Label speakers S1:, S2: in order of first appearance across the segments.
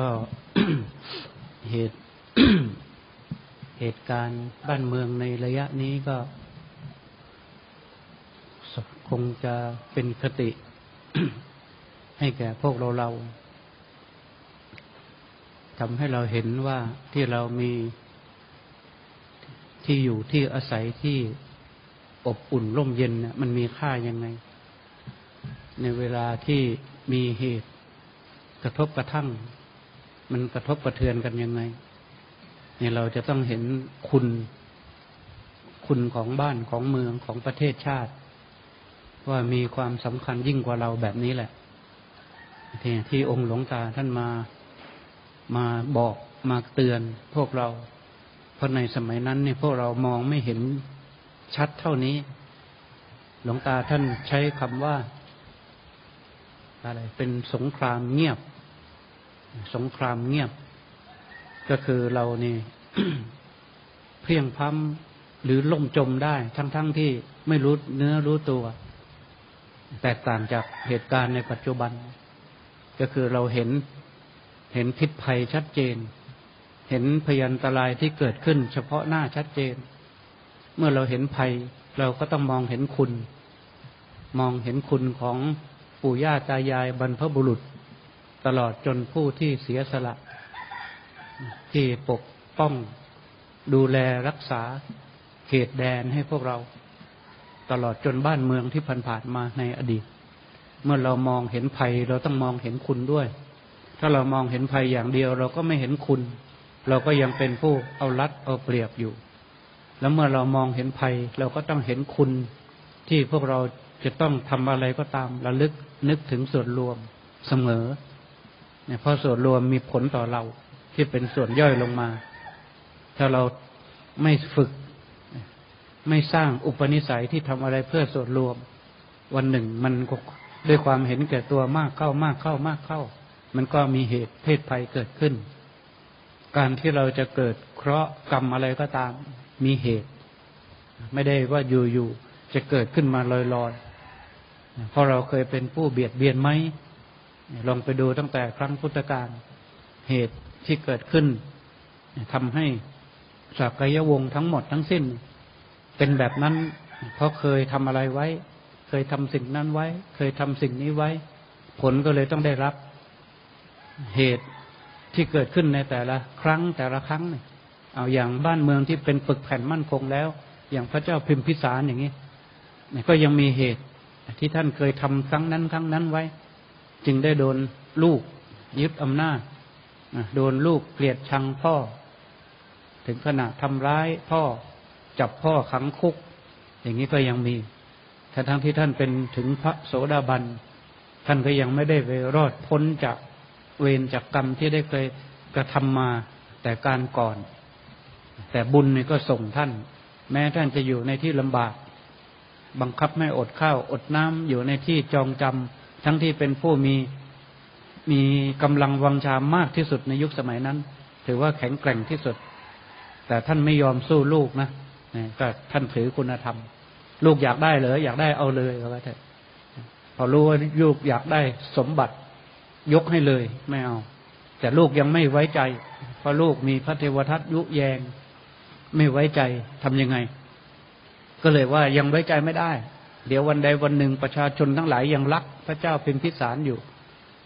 S1: ก็เหตุเหตุการณ์บ้านเมืองในระยะนี้ก็คงจะเป็นคติ ให้แก่พวกเราเราทำให้เราเห็นว่าที่เรามีที่อยู่ที่อาศัยที่อบอุ่นร่มเย็นเนี่ยมันมีค่ายังไง ในเวลาที่มีเหตุกระทบกระทั่ง มันกระทบกระเทือนกันยังไง เนี่ยเราจะต้องเห็นคุณ คุณของบ้านของเมืองของประเทศชาติ ว่ามีความสำคัญยิ่งกว่าเราแบบนี้แหละที่ที่องค์หลวงตาท่านมามาบอกมาเตือนพวกเรา เพราะในสมัยนั้นเนี่ยพวกเรามองไม่เห็นชัดเท่านี้ หลวงตาท่านใช้คำว่า อะไรเป็นสงครามเงียบ สงครามเงียบ ก็คือเรานี่เพียงพ้ำหรือล่มจมได้ทั้งๆทที่ไม่รู้เนื้อรู้ตัว แตกต่างจากเหตุการณ์ในปัจจุบัน ก็คือเราเห็นเห็นพิษภัยชัดเจน เห็นพยันตรายที่เกิดขึ้น เฉพาะหน้าชัดเจน เมื่อเราเห็นภัย เราก็ต้องมองเห็นคุณ มองเห็นคุณของปู่ย่าตายายบรรพบุรุษ ตลอดจนผู้ที่เสียสละ ที่ปกป้องดูแลรักษาเขตแดนให้พวกเรา ตลอดจนบ้านเมืองที่ผ่านๆมาในอดีต เมื่อเรามองเห็นภัยเราต้องมองเห็นคุณด้วย ถ้าเรามองเห็นภัยอย่างเดียว เราก็ไม่เห็นคุณ เราก็ยังเป็นผู้เอารัดเอาเปรียบอยู่ แล้วเมื่อเรามองเห็นภัย เราก็ต้องเห็นคุณที่พวกเราจะต้องทำอะไรก็ตามระลึกนึกถึงส่วนรวมเสมอ เนี่ยพราะส่วนรวมมีผลต่อเราที่เป็นส่วนย่อยลงมา ถ้าเราไม่ฝึก ไม่สร้างอุปนิสัยที่ทำอะไรเพื่อส่วนรวม วันหนึ่งมันก็ด้วยความเห็นแก่ตัวมากเข้ามากเข้ามากเข้า มันก็มีเหตุเพศภัยเกิดขึ้น การที่เราจะเกิดเคราะห์กรรมอะไรก็ตาม มีเหตุ ไม่ได้ว่าอยู่ๆจะเกิดขึ้นมาลอยๆเพราะเราเคยเป็นผู้เบียดเบียนไหม ลองไปดูตั้งแต่ครั้งพุทธกาลเหตุที่เกิดขึ้นทำให้สักยวงทั้งหมดทั้งสิ้น เป็นแบบนั้น เพราะเคยทำอะไรไว้ เคยทำสิ่งนั้นไว้ เคยทำสิ่งนี้ไว้ ผลก็เลยต้องได้รับ เหตุที่เกิดขึ้นในแต่ละครั้งแต่ละครั้งเนี่ยเอาอย่างบ้านเมืองที่เป็นปึกแผ่นมั่นคงแล้ว อย่างพระเจ้าพิมพิสารอย่างนี้ก็ยังมีเหตุที่ท่านเคยทำครั้งนั้นครั้งนั้นไว้ จึงได้โดนลูก ยึดอำนาจโดนลูกเกลียดชังพ่อ ถึงขนาดทำร้ายพ่อ จับพ่อขังคุก อย่างนี้ก็ยังมีแต่ทั้งที่ท่านเป็นถึงพระโสดาบัน ท่านก็ยังไม่ได้ไปรอดพ้นจากเวรจากกรรมที่ได้เคยกระทำมาแต่การก่อน แต่บุญนี่ก็ส่งท่าน แม้ท่านจะอยู่ในที่ลำบาก บังคับไม่อดข้าวอดน้ำอยู่ในที่จองจำ ทั้งที่เป็นผู้มีมีกำลังวังชามากที่สุดในยุคสมัยนั้น ถือว่าแข็งแกร่งที่สุด แต่ท่านไม่ยอมสู้ลูกนะก็ท่านถือคุณธรรม ลูกอยากได้เหรออยากได้เอาเลยก็ว่าเถอะพอรู้ว่าลูกอยากได้สมบัติยกให้เลยไม่เอา แต่ลูกยังไม่ไว้ใจ เพราะลูกมีพระเทวทัตยุแยง ไม่ไว้ใจทํำยังไง ก็เลยว่ายังไว้ใจไม่ได้ เดี๋ยววันใดวันหนึ่งประชาชนทั้งหลายยังรัก พระเจ้าเป็นพิสารอยู่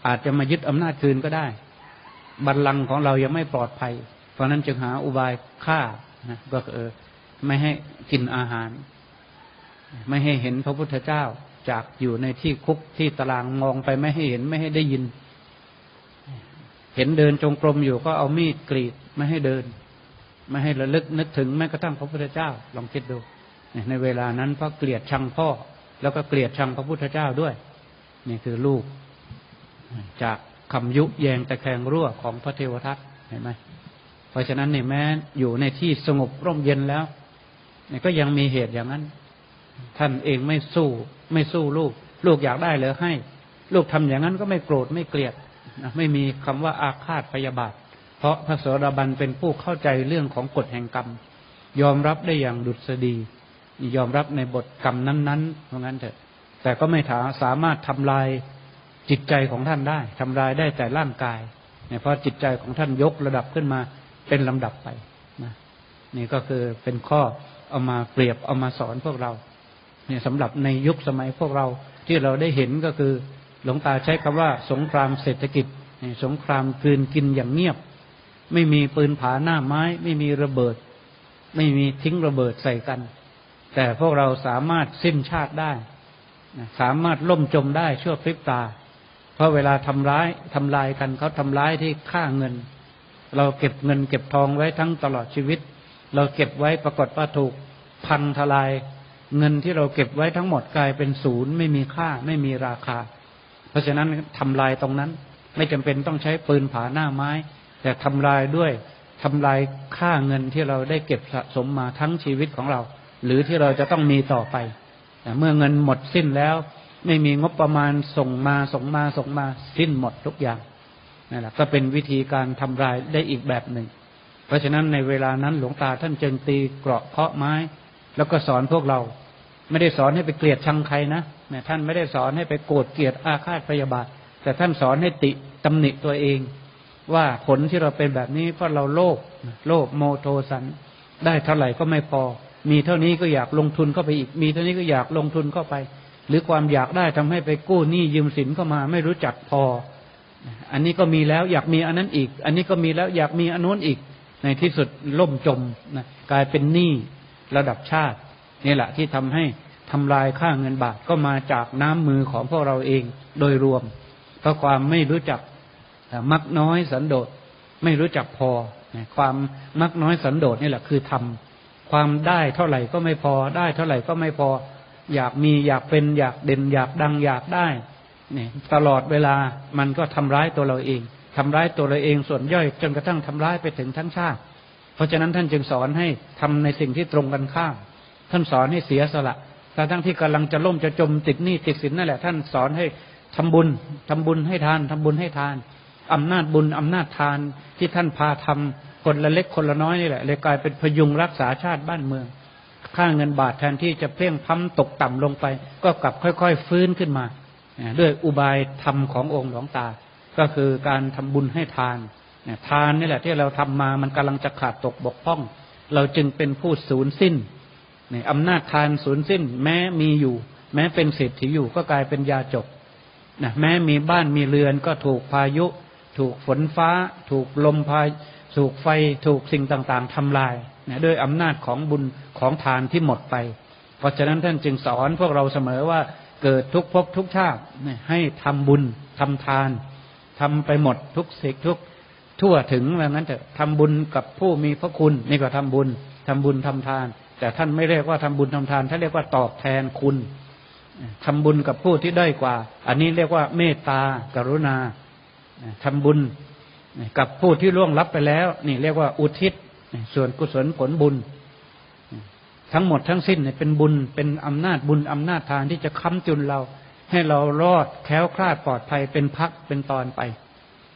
S1: อาจจะมายึดอำนาจคืนก็ได้ บัลลังก์ของเรายังไม่ปลอดภัย เพราะนั้นจึงหาอุบายฆ่านะก็เออ ไม่ให้กินอาหาร ไม่ให้เห็นพระพุทธเจ้าจากอยู่ในที่คุกที่ตารางมองไปไม่ให้เห็นไม่ให้ได้ยิน เห็นเดินจงกรมอยู่ก็เอามีดกรีดไม่ให้เดิน ไม่ให้ระลึกนึกถึงแม้กระทั่งพระพุทธเจ้า ลองคิดดูในเวลานั้นเพราะเกลียดชังพ่อ แล้วก็เกลียดชังพระพุทธเจ้าด้วย นี่คือลูก จากคำยุแยงตะแคงรั่วของพระเทวทัตเห็นไหมเพราะฉะนั้นเนี่ยแม้อยู่ในที่สงบร่มเย็นแล้วเนี่ยก็ยังมีเหตุอย่างนั้น ท่านเองไม่สู้ ไม่สู้ลูก ลูกอยากได้เลยให้ ลูกทำอย่างนั้นก็ไม่โกรธไม่เกลียดไม่มีคำว่าอาฆาตพยาบาท เพราะพระโสดาบันเป็นผู้เข้าใจเรื่องของกฎแห่งกรรม ยอมรับได้อย่างดุษฎียอมรับในบทกรรมนั้นๆเพราะงั้นเถอะ แต่ก็ไม่ถาสามารถทำลายจิตใจของท่านได้ทำลายได้แต่ร่างกายเนี่ยเพราะจิตใจของท่านยกระดับขึ้นมาเป็นลำดับไปนะนี่ก็คือเป็นข้อเอามาเปรียบเอามาสอนพวกเรา เนี่ยสำหรับในยุคสมัยพวกเราที่เราได้เห็นก็คือหลวงตาใช้คำว่าสงครามเศรษฐกิจสงครามกลืนกินอย่างเงียบ ไม่มีปืนผาหน้าไม้ ไม่มีระเบิด ไม่มีทิ้งระเบิดใส่กัน แต่พวกเราสามารถสิ้นชาติได้ สามารถล่มจมได้ชั่วพริบตา เพราะเวลาทำร้ายทำลายกันเขาทำร้ายที่ค่าเงิน เราเก็บเงินเก็บทองไว้ทั้งตลอดชีวิต เราเก็บไว้ปรากฏว่าถูกพังทลาย เงินที่เราเก็บไว้ทั้งหมดกลายเป็นศูนย์ไม่มีค่าไม่มีราคา เพราะฉะนั้นทำลายตรงนั้น ไม่จำเป็นต้องใช้ปืนผาหน้าไม้ แต่ทำลายด้วยทำลายค่าเงินที่เราได้เก็บสะสมมาทั้งชีวิตของเรา หรือที่เราจะต้องมีต่อไป เมื่อเงินหมดสิ้นแล้ว ไม่มีงบประมาณส่งมาส่งมาส่งมาสิ้นหมดทุกอย่างนั่นแหละก็เป็นวิธีการทำลายได้อีกแบบหนึ่ง เพราะฉะนั้นในเวลานั้นหลวงตาท่านจึงตีเกราะเคาะไม้ แล้วก็สอนพวกเรา ไม่ได้สอนให้ไปเกลียดชังใครนะท่านไม่ได้สอนให้ไปโกรธเกลียดอาฆาตพยาบาท แต่ท่านสอนให้ติตำหนิตัวเอง ว่าผลที่เราเป็นแบบนี้เพราะเราโลภโลภโมโทสัน ได้เท่าไหร่ก็ไม่พอ มีเท่านี้ก็อยากลงทุนเข้าไปอีก มีเท่านี้ก็อยากลงทุนเข้าไป หรือความอยากได้ทำให้ไปกู้หนี้ยืมสินเข้ามา ไม่รู้จักพอ อันนี้ก็มีแล้วอยากมีอันนั้นอีก อันนี้ก็มีแล้วอยากมีอันโน้นอีก ในที่สุดล่มจมนะกลายเป็นหนี้ระดับชาตินี่แหละที่ทำให้ทำลายค่าเงินบาทก็มาจากน้ำมือของพวกเราเองโดยรวม เพราะความไม่รู้จักมักน้อยสันโดษไม่รู้จักพอ ความมักน้อยสันโดษนี่แหละคือทำ ความได้เท่าไหร่ก็ไม่พอ ได้เท่าไหร่ก็ไม่พอ อยากมีอยากเป็นอยากเด่นอยากดังอยากได้เนี่ยตลอดเวลามันก็ทำร้ายตัวเราเองทำร้ายตัวเราเองส่วนย่อย จนกระทั่งทำร้ายไปถึงทั้งชาติ เพราะฉะนั้นท่านจึงสอนให้ทำในสิ่งที่ตรงกันข้ามท่านสอนให้เสียสละแต่ทั้งที่กำลังจะล่มจะจมติดหนี้ติดสินนั่นแหละ ท่านสอนให้ทำบุญทำบุญให้ทานทำบุญให้ทานอำนาจบุญอำนาจทานที่ท่านพาทำ คนละเล็กคนละน้อยนี่แหละเลยกลายเป็นพยุงรักษาชาติบ้านเมือง ค่าเงินบาทแทนที่จะเพ่งพั้มตกต่ำลงไป ก็กลับค่อยๆฟื้นขึ้นมา ด้วยอุบายธรรมขององค์หลวงตา ก็คือการทำบุญให้ทานทานนี่แหละที่เราทำมามันกำลังจะขาดตกบกพร่อง เราจึงเป็นผู้สูญสิ้นนี่อำนาจทานสูญสิ้น แม้มีอยู่ แม้เป็นเศรษฐีอยู่ก็กลายเป็นยาจกนะแม้มีบ้านมีเรือนก็ถูกพายุ ถูกฝนฟ้า ถูกลมพาย ถูกไฟถูกสิ่งต่างๆทำลายนะด้วยอำนาจของบุญของทานที่หมดไป เพราะฉะนั้นท่านจึงสอนพวกเราเสมอว่าเกิดทุกภพทุกชาติให้ทำบุญทำทานทำไปหมดทุกสิกทุกทั่วถึงว่างั้นเถอะทำบุญกับผู้มีพระคุณนี่ก็ทำบุญทำบุญทำทาน แต่ท่านไม่เรียกว่าทำบุญทำทานท่านเรียกว่าตอบแทนคุณทำบุญกับผู้ที่ด้อยกว่า อันนี้เรียกว่าเมตตากรุณาทำบุญ กับผู้ที่ล่วงลับไปแล้ว นี่เรียกว่าอุทิศส่วนกุศลผลบุญ ทั้งหมดทั้งสิ้นเป็นบุญเป็นอำนาจบุญอำนาจทานที่จะค้ำจุนเรา ให้เรารอดแค้วคลาดปลอดภัยเป็นพักเป็นตอนไป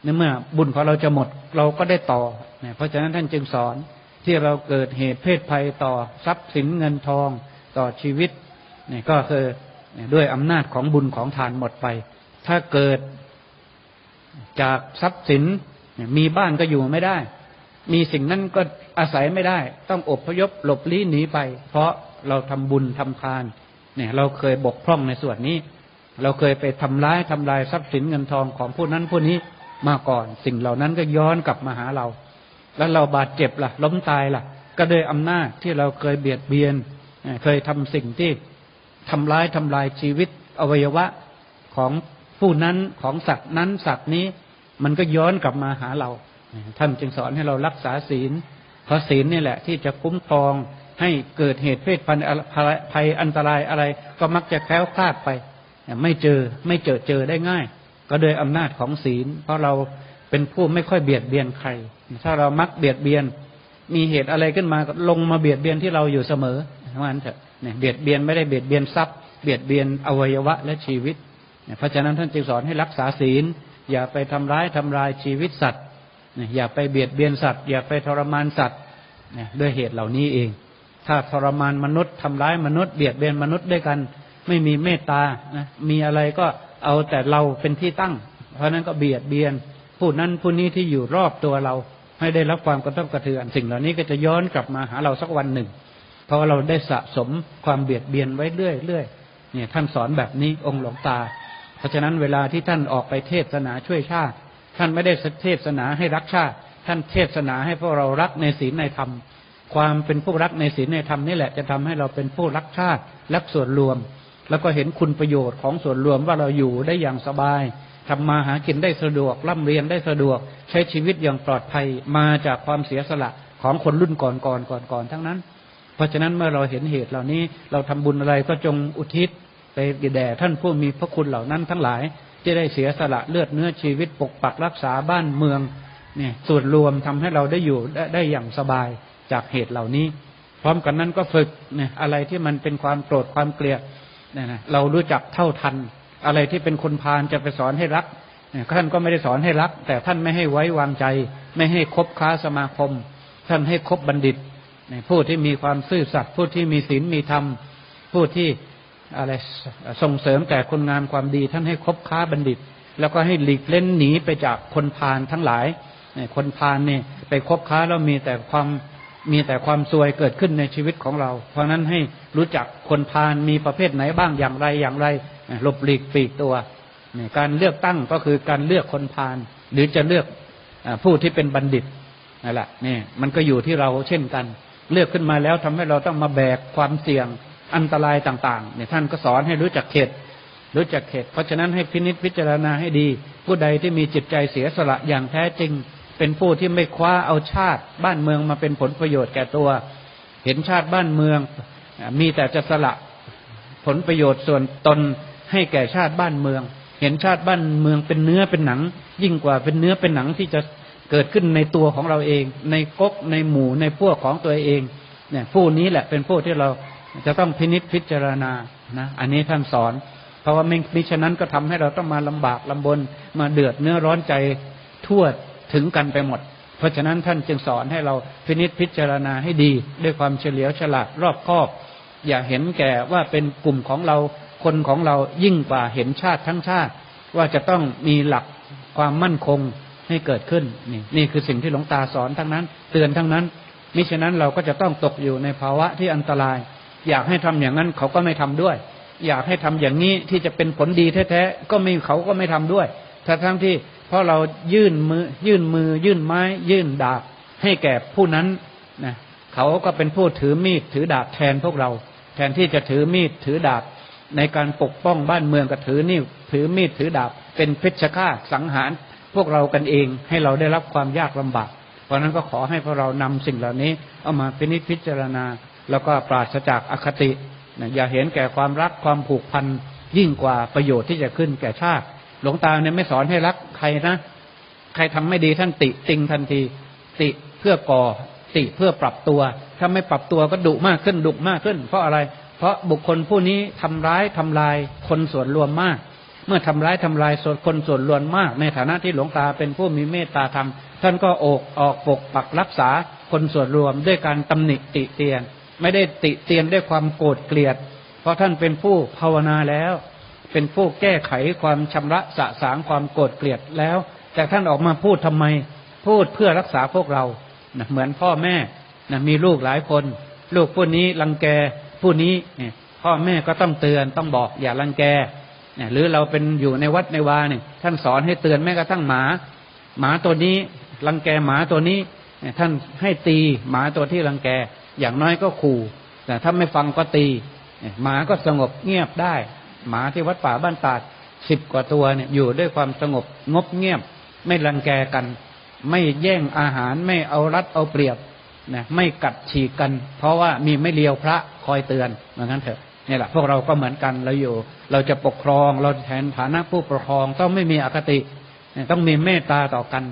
S1: ในเมื่อบุญของเราจะหมดเราก็ได้ต่อเพราะฉะนั้นท่านจึงสอนที่เราเกิดเหตุเพศภัยต่อทรัพย์สินเงินทองต่อชีวิตนี่ก็คือด้วยอำนาจของบุญของทานหมดไป ถ้าเกิดจากทรัพย์สิน มีบ้านก็อยู่ไม่ได้ มีสิ่งนั้นก็อาศัยไม่ได้ ต้องอบพยพหลบลี้หนีไป เพราะเราทำบุญทำทาน เนี่ย เราเคยบกพร่องในส่วนนี้ เราเคยไปทำร้ายทำลายทรัพย์สินเงินทองของผู้นั้นผู้นี้มาก่อน สิ่งเหล่านั้นก็ย้อนกลับมาหาเรา แล้วเราบาดเจ็บละ่ะ ล้มตายละ่ะ ก็โดยอำนาจที่เราเคยเบียดเบียน เคยทำสิ่งที่ทำร้ายทำลายชีวิตอวัยวะของผู้นั้นของสัตว์นั้นสัตว์นี้ มันก็ย้อนกลับมาหาเรา ท่านจึงสอนให้เรารักษาศีล เพราะศีลนี่แหละ ที่จะคุ้มครองให้เกิดเหตุเพศพันธุ์ภัยอันตรายอะไร ก็มักจะแคล้วคลาดไป ไม่เจอไม่เจอเจอได้ง่าย ก็โดยอำนาจของศีล เพราะเราเป็นผู้ไม่ค่อยเบียดเบียนใคร ถ้าเรามักเบียดเบียน มีเหตุอะไรขึ้นมาก็ลงมาเบียดเบียนที่เราอยู่เสมอว่านั้นเถอะเนี่ยเบียดเบียนไม่ได้เบียดเบียนทรัพย์ เบียดเบียนอวัยวะและชีวิต เพราะฉะนั้นท่านจึงสอนให้รักษาศีล อย่าไปทำร้ายทำลายชีวิตสัตว์อย่าไปเบียดเบียนสัตว์ อย่าไปทรมานสัตว์ด้วยเหตุเหล่านี้เอง ถ้าทรมานมนุษย์ทำร้ายมนุษย์เบียดเบียนมนุษย์ด้วยกัน ไม่มีเมตตานะมีอะไรก็เอาแต่เราเป็นที่ตั้ง เพราะนั้นก็เบียดเบียน ผู้นั้นผู้นี้ที่อยู่รอบตัวเรา ให้ได้รับความกระทบกระเทือน สิ่งเหล่านี้ก็จะย้อนกลับมาหาเราสักวันหนึ่ง เพราะเราได้สะสมความเบียดเบียนไว้เรื่อยๆเนี่ยท่านสอนแบบนี้องค์หลวงตา ราะฉะนั้นเวลาที่ท่านออกไปเทศนาช่วยชาติ ท่านไม่ได้เทศนาให้รักชาติ ท่านเทศนาให้พวกเรารักในศีลในธรรม ความเป็นผู้รักในศีลในธรรมนี่แหละจะทำให้เราเป็นผู้รักชาติรักส่วนรวม แล้วก็เห็นคุณประโยชน์ของส่วนรวมว่าเราอยู่ได้อย่างสบายทำมาหากินได้สะดวกร่ำเรียนได้สะดวก ใช้ชีวิตอย่างปลอดภัยมาจากความเสียสละของคนรุ่นก่อนก่อนก่อนก่อนทั้งนั้น เพราะฉะนั้นเมื่อเราเห็นเหตุเหล่านี้เราทำบุญอะไรก็จงอุทิศ ไปแด่ท่านผู้มีพระคุณเหล่านั้นทั้งหลาย ที่ได้เสียสละเลือดเนื้อชีวิตปกปักรักษาบ้านเมืองเนี่ยส่วนรวมทำให้เราได้อยู่ได้ได้อย่างสบายจากเหตุเหล่านี้ พร้อมกันนั้นก็ฝึกเนี่ยอะไรที่มันเป็นความโกรธความเกลียดเนี่ยนะเรารู้จักเท่าทัน อะไรที่เป็นคนพาลจะไปสอนให้รักท่านก็ไม่ได้สอนให้รัก แต่ท่านไม่ให้ไว้วางใจ ไม่ให้คบค้าสมาคม ท่านให้คบบัณฑิตผู้ที่มีความซื่อสัตย์ผู้ที่มีศีลมีธรรมผู้ที่ อะไรส่งเสริมแต่คนงามความดี ท่านให้คบค้าบัณฑิต แล้วก็ให้หลีกเล่นหนีไปจากคนพาลทั้งหลายคนพาลเนี่ยไปคบค้าแล้วมีแต่ความมีแต่ความซวยเกิดขึ้นในชีวิตของเรา เพราะนั้นให้รู้จักคนพาลมีประเภทไหนบ้างอย่างไรอย่างไรหลบหลีกปีกตัว การเลือกตั้งก็คือการเลือกคนพาลหรือจะเลือกผู้ที่เป็นบัณฑิตนั่นแหละนี่มันก็อยู่ที่เราเช่นกัน เลือกขึ้นมาแล้วทำให้เราต้องมาแบกความเสี่ยง อันตรายต่างๆเนี่ยท่านก็สอนให้รู้จักเขตรู้จักเขตเพราะฉะนั้นให้พินิจพิจารณาให้ดี ผู้ใดที่มีจิตใจเสียสละอย่างแท้จริง เป็นผู้ที่ไม่คว้าเอาชาติ บ้านเมืองมาเป็นผลประโยชน์แก่ตัว เห็นชาติบ้านเมือง มีแต่จะสละผลประโยชน์ส่วนตนให้แก่ชาติบ้านเมือง เห็นชาติบ้านเมืองเป็นเนื้อเป็นหนัง ยิ่งกว่าเป็นเนื้อเป็นหนังที่จะเกิดขึ้นในตัวของเราเอง ในก๊กในหมู่ในพวกของตัวเองเนี่ยผู้นี้แหละเป็นผู้ที่เรา จะต้องพินิจพิจารณานะอันนี้ท่านสอน เพราะว่าไม่มิฉะนั้นก็ทำให้เราต้องมาลำบากลำบนมาเดือดเนื้อร้อนใจทั่วถึงกันไปหมด เพราะฉะนั้นท่านจึงสอนให้เราพินิจพิจารณาให้ดี ด้วยความเฉลียวฉลาดรอบคอบ อย่าเห็นแก่ว่าเป็นกลุ่มของเราคนของเรายิ่งกว่าเห็นชาติทั้งชาติ ว่าจะต้องมีหลักความมั่นคงให้เกิดขึ้นนี่นี่คือสิ่งที่หลวงตาสอนทั้งนั้น เตือนทั้งนั้นมิฉะนั้นเราก็จะต้องตกอยู่ในภาวะที่อันตราย อยากให้ทำอย่างนั้นเขาก็ไม่ทำด้วย อยากให้ทำอย่างนี้ที่จะเป็นผลดีแท้ๆก็ไม่เขาก็ไม่ทำด้วยทั้งทั้งที่เพราะเรายื่นมือ ยื่นมือ ยื่นไม้ ยื่นดาบให้แก่ผู้นั้นนะเขาก็เป็นผู้ถือมีดถือดาบแทนพวกเรา แทนที่จะถือมีดถือดาบในการปกป้องบ้านเมืองก็ถือนิ้วถือมีดถือดาบ เป็นเพชฌฆาตสังหารพวกเรากันเองให้เราได้รับความยากลำบาก เพราะนั้นก็ขอให้พวกเรานำสิ่งเหล่านี้ เอามาพินิจพิจารณา แล้วก็ปราศจากอคตินะอย่าเห็นแก่ความรักความผูกพันยิ่งกว่าประโยชน์ที่จะขึ้นแก่ชาติ หลวงตาเนี่ยไม่สอนให้รักใครนะ ใครทำไม่ดีท่านติติงทันที ติเพื่อก่อติเพื่อปรับตัว ถ้าไม่ปรับตัวก็ดุมากขึ้นดุมากขึ้น เพราะอะไร เพราะบุคคลผู้นี้ทำร้ายทำลายคนส่วนรวมมาก เมื่อทำร้ายทำลายส่วนคนส่วนรวมมาก ในฐานะที่หลวงตาเป็นผู้มีเมตตาธรรมท่านก็ออกออกปกปักรักษาคนส่วนรวมด้วยการตำหนิติเตียน ไม่ได้ติเตียนด้วยความโกรธเกลียด เพราะท่านเป็นผู้ภาวนาแล้ว เป็นผู้แก้ไขความชำระสะสางความโกรธเกลียดแล้ว แต่ท่านออกมาพูดทำไม พูดเพื่อรักษาพวกเรานะเหมือนพ่อแม่นะมีลูกหลายคน ลูกผู้นี้รังแกผู้นี้เนี่ยพ่อแม่ก็ต้องเตือนต้องบอกอย่ารังแกเนี่ยหรือเราเป็นอยู่ในวัดในวาเนี่ยท่านสอนให้เตือนแม้กระทั่งหมา หมาตัวนี้รังแกหมาตัวนี้ท่านให้ตีหมาตัวที่รังแก อย่างน้อยก็ขู่แต่ถ้าไม่ฟังก็ตีหมาก็สงบเงียบได้ หมาที่วัดป่าบ้านตาดสิบกว่าตัวเนี่ยอยู่ด้วยความสงบงบเงียบ ไม่รังแกกัน ไม่แย่งอาหารไม่เอารัดเอาเปรียบนะไม่กัดฉีกกัน เพราะว่ามีไม่เลียวพระคอยเตือนเหมือนกันเถอะนี่แหละพวกเราก็เหมือนกันเราอยู่ เราจะปกครองเราแทนฐานะผู้ปกครองต้องไม่มีอคติ ต้องมีเมตตาต่อกัน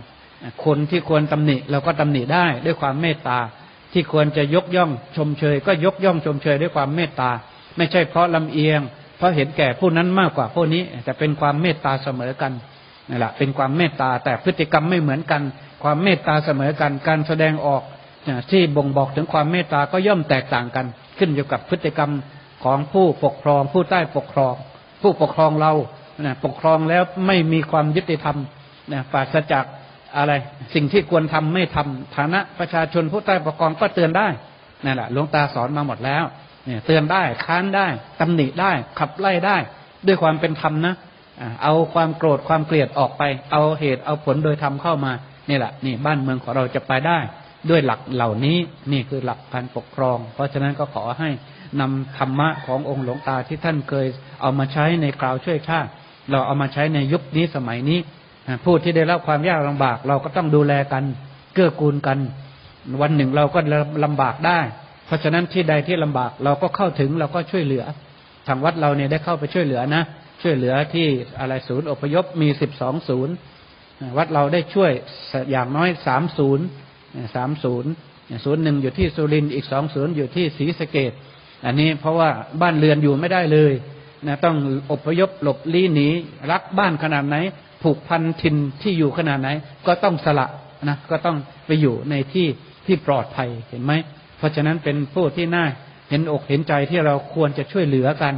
S1: คนที่ควรตำหนิเราก็ตำหนิได้ด้วยความเมตตา ที่ควรจะยกย่องชมเชย ก็ยกย่องชมเชยด้วยความเมตตา ไม่ใช่เพราะลำเอียง เพราะเห็นแก่ผู้นั้นมากกว่าผู้นี้ แต่เป็นความเมตตาเสมอกันนี่แหละเป็นความเมตตาแต่พฤติกรรมไม่เหมือนกัน ความเมตตาเสมอกัน การแสดงออกที่บ่งบอกถึงความเมตตาก็ย่อมแตกต่างกัน ขึ้นอยู่กับพฤติกรรมของผู้ปกครอง ผู้ใต้ปกครอง ผู้ปกครองเราปกครองแล้วไม่มีความยุติธรรมนะปราศจาก อะไร สิ่งที่ควรทำไม่ทำฐานะประชาชนผู้ใต้ปกครองก็เตือนได้นั่นแหละหลวงตาสอนมาหมดแล้วเนี่ยเตือนได้ค้านได้ตำหนิได้ ขับไล่ได้ ด้วยความเป็นธรรมนะเอาความโกรธความเกลียดออกไป เอาเหตุเอาผลโดยธรรมเข้ามานี่แหละนี่บ้านเมืองของเราจะไปได้ ด้วยหลักเหล่านี้นี่คือหลักการปกครอง เพราะฉะนั้นก็ขอให้นำธรรมะขององค์หลวงตาที่ท่านเคยเอามาใช้ในคราวช่วยชาติ เราเอามาใช้ในยุคนี้สมัยนี้ ผู้ที่ได้รับความยากลำบาก เราก็ต้องดูแลกันเกื้อกูลกัน วันหนึ่งเราก็ลำบากได้ เพราะฉะนั้นที่ใดที่ลำบากเราก็เข้าถึงเราก็ช่วยเหลือ ทางวัดเราเนี่ยได้เข้าไปช่วยเหลือนะ ช่วยเหลือที่อะไรศูนย์อพยพมีสิบสองศูนย์วัดเราได้ช่วยอย่างน้อยสามศูนย์สามศูนย์ศูนย์หนึ่งอยู่ที่สุรินทร์อีกสองศูนย์อยู่ที่ศรีสะเกดอันนี้เพราะว่าบ้านเรือนอยู่ไม่ได้เลยนะต้องอพยพหลบลี้หนีรักบ้านขนาดไหน ผูกพันถิ่นที่อยู่ขนาดไหน ก็ต้องสละนะก็ต้องไปอยู่ในที่ที่ปลอดภัยเห็นไหม เพราะฉะนั้นเป็นผู้ที่น่าเห็นอกเห็นใจที่เราควรจะช่วยเหลือกัน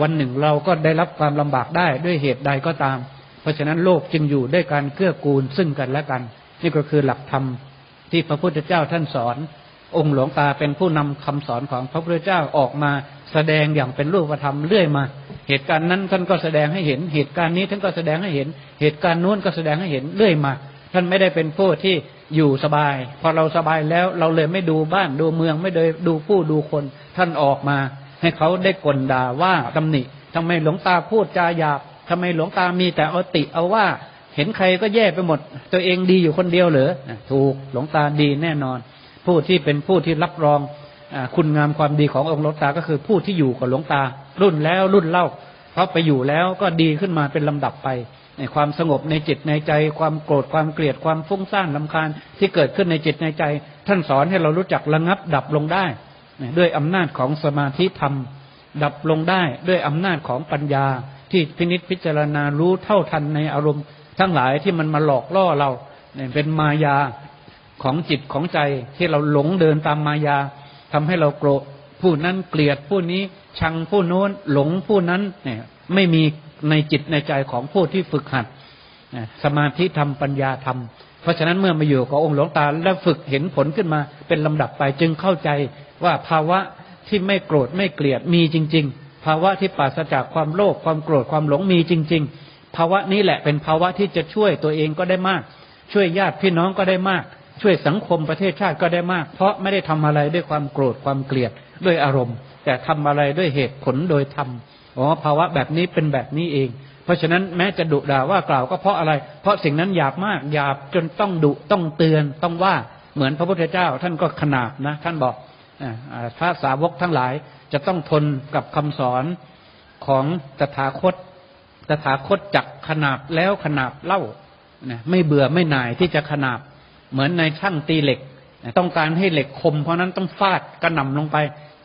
S1: วันหนึ่งเราก็ได้รับความลำบากได้ด้วยเหตุใดก็ตาม เพราะฉะนั้นโลกจึงอยู่ด้วยการเกื้อกูลซึ่งกันและกัน นี่ก็คือหลักธรรมที่พระพุทธเจ้าท่านสอน องค์หลวงตาเป็นผู้นำคำสอนของพระพุทธเจ้าออกมาแสดงอย่างเป็นรูปธรรมเรื่อยมา เหตุการณ์นั้นท่านก็แสดงให้เห็น เหตุการณ์นี้ท่านก็แสดงให้เห็น เหตุการณ์นู้นก็แสดงให้เห็นเรื่อยมา ท่านไม่ได้เป็นผู้ที่อยู่สบาย พอเราสบายแล้วเราเลยไม่ดูบ้านดูเมืองไม่ได้ดูผู้ดูคน ท่านออกมา ให้เขาได้กลด่าว่าตำหนิทำไมหลวงตาพูดจาหยาบทำไมหลวงตามีแต่เอาติเอาว่า เห็นใครก็แย่ไปหมด ตัวเองดีอยู่คนเดียวเหรอถูกหลวงตาดีแน่นอน ผู้ที่เป็นผู้ที่รับรองคุณงามความดีขององค์หลวงตาก็คือผู้ที่อยู่กับหลวงตา รุ่นแล้วรุ่นเล่า เพราะไปอยู่แล้วก็ดีขึ้นมาเป็นลำดับไป ในความสงบในจิตในใจ ความโกรธความเกลียดความฟุ้งซ่านลำคาญที่เกิดขึ้นในจิตในใจ ท่านสอนให้เรารู้จักระงับดับลงได้ด้วยอำนาจของสมาธิธรรม ดับลงได้ด้วยอำนาจของปัญญา ที่พินิจพิจารณารู้เท่าทันในอารมณ์ ทั้งหลายที่มันมาหลอกล่อเราเนี่ยเป็นมายาของจิตของใจที่เราหลงเดินตามมายาทำให้เราโกรธ ผู้นั้นเกลียดผู้นี้ชังผู้โน้นหลงผู้นั้นเนี่ยไม่มีในจิตในใจของผู้ที่ฝึกหัดสมาธิธรรมปัญญาธรรม เพราะฉะนั้นเมื่อมาอยู่กับองค์หลวงตาแล้วฝึกเห็นผลขึ้นมา เป็นลำดับไปจึงเข้าใจว่าภาวะที่ไม่โกรธไม่เกลียดมีจริง ๆ ภาวะที่ปราศจากความโลภความโกรธความหลงมีจริง ๆ ภาวะนี้แหละเป็นภาวะที่จะช่วยตัวเองก็ได้มาก ช่วยญาติพี่น้องก็ได้มาก ช่วยสังคมประเทศชาติก็ได้มาก เพราะไม่ได้ทำอะไรด้วยความโกรธความเกลียด ด้วยอารมณ์ แต่ทำอะไรด้วยเหตุผลโดยธรรมอ๋อภาวะแบบนี้เป็นแบบนี้เอง เพราะฉะนั้นแม้จะดุด่าว่ากล่าวก็เพราะอะไร เพราะสิ่งนั้นหยาบมากหยาบจนต้องดุต้องเตือนต้องว่าเหมือนพระพุทธเจ้าท่านก็ขนาบนะ ท่านบอกพระสาวกทั้งหลายจะต้องทนกับคำสอนของตถาคต ตถาคตจักขนาบแล้วขนาบเล่านะไม่เบื่อไม่หน่ายที่จะขนาบ เหมือนในช่างตีเหล็ก ต้องการให้เหล็กคม เพราะนั้นต้องฟาดกระหน่ำลงไป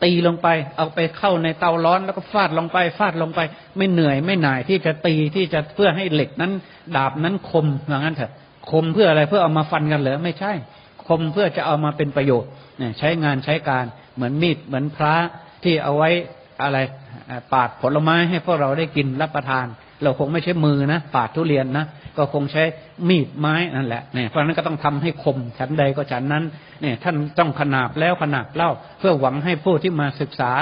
S1: ตีลงไป เอาไปเข้าในเตาร้อนแล้วก็ฟาดลงไปฟาดลงไป ไม่เหนื่อยไม่หน่ายที่จะตีที่จะเพื่อให้เหล็กนั้น ดาบนั้นคมอย่างนั้นเถอะคมเพื่ออะไรเพื่อเอามาฟันกันเหรอไม่ใช่ คมเพื่อจะเอามาเป็นประโยชน์ใช้งานใช้การเหมือนมีดเหมือนพระที่เอาไว้อะไรปาดผลไม้ให้พวกเราได้กินรับประทาน เราคงไม่ใช้มือนะปาดทุเรียนนะก็คงใช้มีดไม้นั่นแหละเนี่ยเพราะนั้นก็ต้องทำให้คมชั้นใดก็ชั้นนั้นเนี่ยท่านต้องขนาบแล้วขนาบเล่า เพื่อหวังให้ผู้ที่มาศึกษา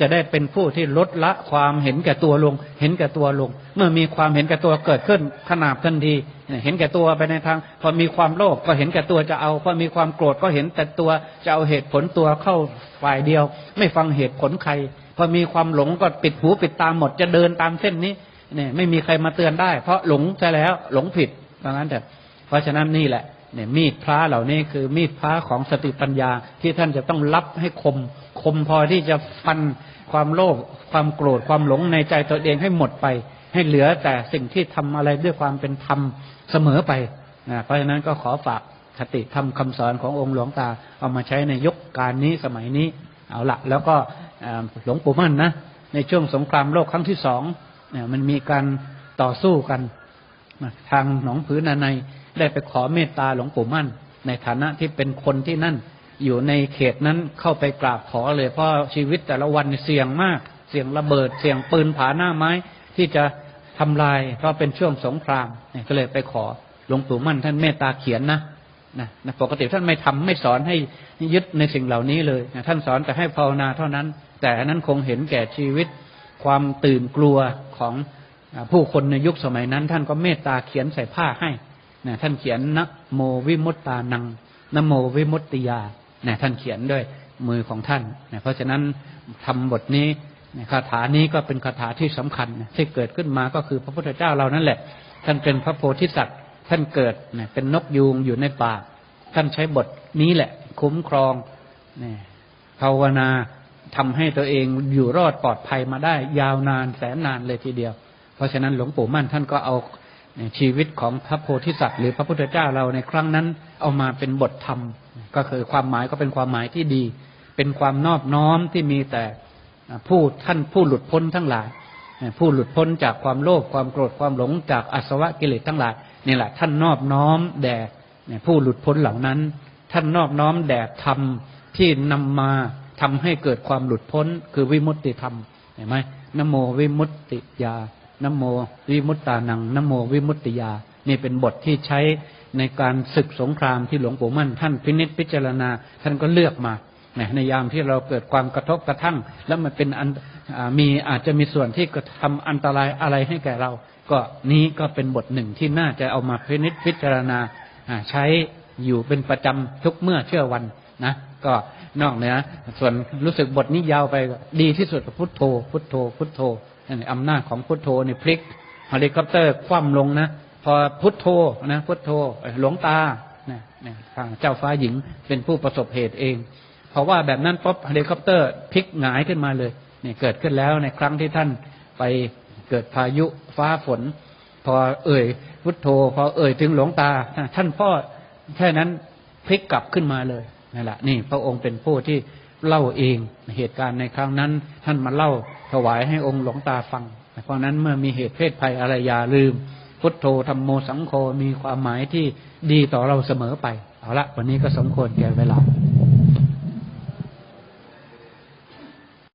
S1: จะได้เป็นผู้ที่ลดละความเห็นแก่ตัวลง เห็นแก่ตัวลง เมื่อมีความเห็นแก่ตัวเกิดขึ้นขนาบทันทีเห็นแก่ตัวไปในทาง พอมีความโลภก็เห็นแก่ตัวจะเอาพอมีความโกรธก็เห็นแต่ตัวจะเอาเหตุผลตัวเข้าฝ่ายเดียว ไม่ฟังเหตุผลใครพอมีความหลงก็ปิดหูปิดตาหมดจะเดินตามเส้นนี้ เนี่ยไม่มีใครมาเตือนได้ เพราะหลงใช่แล้วหลงผิดดังนั้นแต่เพราะฉะนั้นนี่แหละเนี่ยมีดพระเหล่านี้คือมีดพระของสติปัญญาที่ท่านจะต้องรับให้คม คมพอที่จะฟันความโลภความโกรธความหลงในใจตัวเองให้หมดไป ให้เหลือแต่สิ่งที่ทำอะไรด้วยความเป็นธรรมเสมอไปนะเพราะฉะนั้นก็ขอฝากคติธรรมคาสอนขององค์หลวงตา เอามาใช้ในยุคการนี้สมัยนี้เอาละแล้วก็หลวงปู่มั่นนะในช่วงสงครามโลกครั้งที่สอง เนี่ยมันมีการต่อสู้กัน ทางหนองผือนาในได้ไปขอเมตตาหลวงปู่มั่น ในฐานะที่เป็นคนที่นั่น อยู่ในเขตนั้นเข้าไปกราบขอเลย เพราะชีวิตแต่ละวันเสี่ยงมาก เสี่ยงระเบิด เสี่ยงปืนผาหน้าไม้ ที่จะทำลาย เพราะเป็นช่วงสงครามเนี่ยก็เลยไปขอหลวงปู่มั่นท่านเมตตาเขียนนะนะปกติท่านไม่ทำไม่สอนให้ยึดในสิ่งเหล่านี้เลยนะท่านสอนแต่ให้ภาวนาเท่านั้น แต่อันนั้นคงเห็นแก่ชีวิต ความตื่นกลัวของผู้คนในยุคสมัยนั้น ท่านก็เมตตาเขียนใส่ผ้าให้นะท่านเขียนนะโมวิมุตตานังนะโมวิมุตติยานะท่านเขียนด้วยมือของท่านนะเพราะฉะนั้นทำบทนี้นะคาถานี้ก็เป็นคาถาที่สำคัญนะที่เกิดขึ้นมาก็คือพระพุทธเจ้าเรานั่นแหละ ท่านเป็นพระโพธิสัตว์ท่านเกิดเนี่ยเป็นนกยูงอยู่ในป่า ท่านใช้บทนี้แหละ คุ้มครองนี่ยภาวนา ทำให้ตัวเองอยู่รอดปลอดภัยมาได้ ยาวนานแสนนานเลยทีเดียว เพราะฉะนั้นหลวงปู่มั่นท่านก็เอาชีวิตของพระโพธิสัตว์หรือพระพุทธเจ้าเราในครั้งนั้น เอามาเป็นบทธรรม ก็คือความหมายก็เป็นความหมายที่ดี เป็นความนอบน้อมที่มีแต่ผู้ท่านผู้หลุดพ้นทั้งหลาย ผู้หลุดพ้นจากความโลภความโกรธความหลงจากอาสวะกิเลสทั้งหลายนี่แหละ ท่านนอบน้อมแด่ผู้หลุดพ้นเหล่านั้น ท่านนอบน้อมแด่ธรรมที่นำมา ทำให้เกิดความหลุดพ้น คือวิมุตติธรรมเห็นไหมนโมวิมุตติยานโมวิมุตตานังนโมวิมุตติยา นี่เป็นบทที่ใช้ในการศึกสงครามที่หลวงปู่มั่น ท่านพินิจพิจารณา ท่านก็เลือกมาในยามที่เราเกิดความกระทบกระทั่ง แล้วมันเป็นอันมีอาจจะมีส่วนที่กระทำอันตรายอะไรให้แก่เรา ก็นี้ก็เป็นบทหนึ่งที่น่าจะเอามาพินิจพิจารณาใช้อยู่เป็นประจำทุกเมื่อเชื่อวันนะ ก็ นอกเหนือส่วนรู้สึกบทนี้ยาวไปดีที่สุดพุทโธ พุทโธ พุทโธนี่อำนาจของพุทโธนี่พลิกเฮลิคอปเตอร์คว่ำลงนะพอพุทโธนะพุทโธหลวงตาเนี่ยทางเจ้าฟ้าหญิงเป็นผู้ประสบเหตุเอง เพราะว่าแบบนั้นป๊บเฮลิคอปเตอร์พลิกหงายขึ้นมาเลยเนี่ยเกิดขึ้นแล้วในครั้งที่ท่านไปเกิดพายุฟ้าฝน พอเอ่ยพุทโธ พอเอ่ยถึงหลวงตา ท่านพ่อแค่นั้นพลิกกลับขึ้นมาเลย นั่นแหละนี่พระองค์เป็นผู้ที่เล่าเองเหตุการณ์ในครั้งนั้น ท่านมาเล่าถวายให้องค์หลวงตาฟังเพราะนั้นเมื่อมีเหตุเพศภัยอะไรอย่าลืม พุทโธธรรมโมสังโฆมีความหมายที่ดีต่อเราเสมอไป เอาละวันนี้ก็สมควรแก่เวลา